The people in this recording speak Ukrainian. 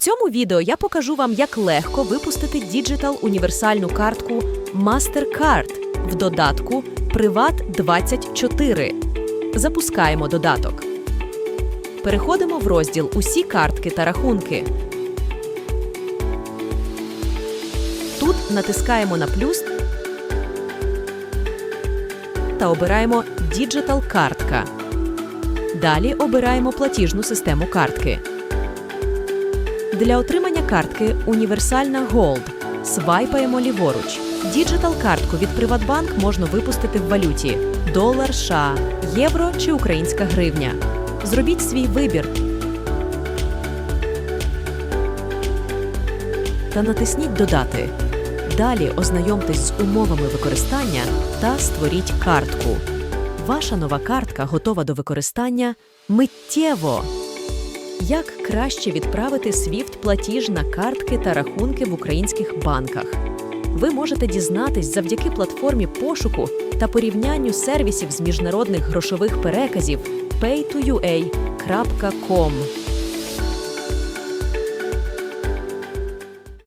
цьому відео я покажу вам, як легко випустити Digital універсальну картку MasterCard в додатку Privat24. Запускаємо додаток. Переходимо в розділ Усі картки та рахунки. Тут натискаємо на плюс та обираємо Digital картка. Далі обираємо платіжну систему картки. Для отримання картки Універсальна Gold свайпаємо ліворуч. Діджитал картку від Приватбанк можна випустити в валюті долар США, євро чи українська гривня. Зробіть свій вибір та натисніть Додати. Далі ознайомтесь з умовами використання та створіть картку. Ваша нова картка готова до використання миттєво. Як краще відправити SWIFT платіж на картки та рахунки в українських банках? Ви можете дізнатись завдяки платформі пошуку та порівнянню сервісів з міжнародних грошових переказів pay2ua.com.